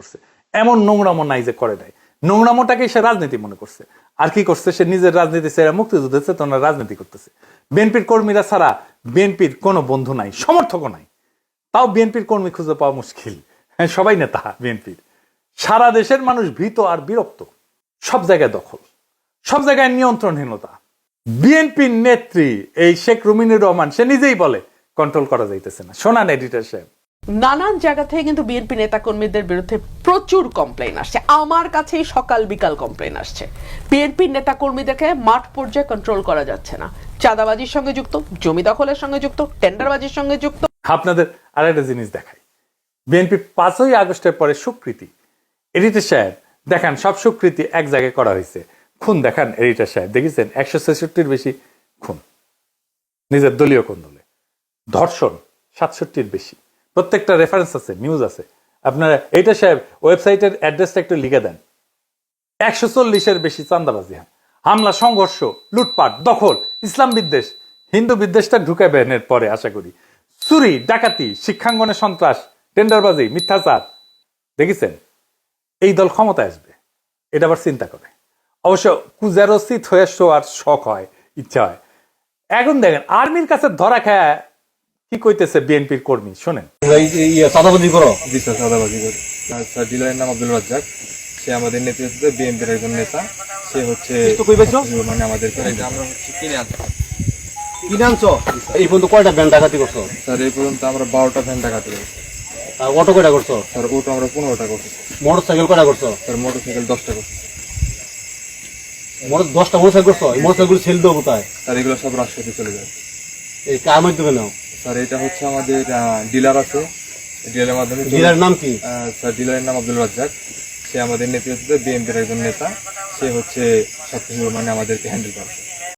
করছে। এমন নোংরামো নাই যে করে নাই। নোংরামোটাকে সে রাজনীতি মনে করছে। আর কি করছে? সে নিজের রাজনীতি ছেড়ে মুক্তিযুদ্ধের চেতনা রাজনীতি করতেছে। বিএনপির কর্মীরা ছাড়া বিএনপির কোনো বন্ধু নাই, সমর্থকও নাই। তাও বিএনপির কর্মী খুঁজে পাওয়া মুশকিল। হ্যাঁ সবাই নেতা বিএনপির। সারা দেশের মানুষ ভীত আর বিরক্ত। সব জায়গায় দখল। সব জায়গায় নিয়ন্ত্রণহীনতা। বিএনপির নেত্রী এই শেখ রুমিনুর রহমান, সে নিজেই বলে, কন্ট্রোল করা যাইতেছে না। শোনান এডিটর সাহেব। নানান জায়গা থেকে কিন্তু বিএনপি নেতাকর্মীদের বিরুদ্ধে প্রচুর কমপ্লেন আসছে। আমার কাছেই সকাল বিকাল কমপ্লেন আসছে। বিএনপি নেতাকর্মীদেরকে মাঠ পর্যায়ে কন্ট্রোল করা যাচ্ছে না। চাঁদাবাজির সঙ্গে যুক্ত, জমি দখলের সঙ্গে যুক্ত টেন্ডারবাজির সঙ্গে যুক্ত। আপনাদের আর একটা জিনিস দেখাই। বিএনপি পাঁচই আগস্টের পরে স্বীকৃতি এডিটর সাহেব, দেখান, সব স্বীকৃতি এক জায়গায় করা হয়েছে। খুন দেখান এডিটর সাহেব। দেখেছেন? একশো ছেষট্টির বেশি খুন। নিজের দলীয় কোন দলে ধর্ষণ সাতষট্টির বেশি। প্রত্যেকটা রেফারেন্স আছে নিউজ আছে। আপনারা, এইটা সাহেব ওয়েবসাইটের অ্যাড্রেসটা একটু লিখে দেন। একশো চল্লিশের বেশি চান্দাবাজি হ্যাঁ। হামলা, সংঘর্ষ, লুটপাট, দখল, ইসলাম বিদ্বেষ, হিন্দু বিদ্বেষটা ঢুকাবেন এর পরে, আশা করি। চুরি, ডাকাতি, শিক্ষাঙ্গনে সন্ত্রাস, টেন্ডারবাজি, মিথ্যাচার, দেখেছেন? এই দল ক্ষমতায় আসবে, এটা আবার চিন্তা করে। অবশ্য কুজারোচিত হয়ে শোয়ার শখ হয়, ইচ্ছা হয়। এখন দেখেন, আর্মির কাছে ধরা খায় কি কইতেছে বিএনপির কর্মী? শোনেন। চাঁদাবাজি করো জি স্যার চাঁদাবাজি করে। স্যার ডিলারের নাম আব্দুল রাজ্জাক। সে আমাদের নেতৃত্বে বিএনপির একজন নেতা। সে হচ্ছে? মানে আমাদেরকে আমরা হচ্ছে কিনে আনছি। কিনে আনছো? এই পর্যন্ত কয়টা ব্যান্ড ডাকাতি করছ? স্যার এই পর্যন্ত আমরা বারোটা ভ্যান পেয়েছি আর অটো কয়টা করছ? স্যার ওটা আমরা পনেরোটা করছি। মোটর সাইকেল কয়টা করছ? স্যার মোটর সাইকেল দশটা করছি। মোটর দশটা মোটর সাইকেল করছ? এই মোটর সাইকেল সেল দেবো কোথায়? স্যার এগুলো সব রাজশাহীতে চলে যায়। এই মাধ্যমে নাও। স্যার এটা হচ্ছে আমাদের ডিলার আছে। ডিলারের মাধ্যমে ডিলার নাম কি? স্যার ডিলারের নাম আব্দুল রাজ্জাক। সে আমাদের নেতৃত্বে বিএনপির একজন নেতা। সে হচ্ছে সবকিছু মানে আমাদেরকে হ্যান্ডেল করে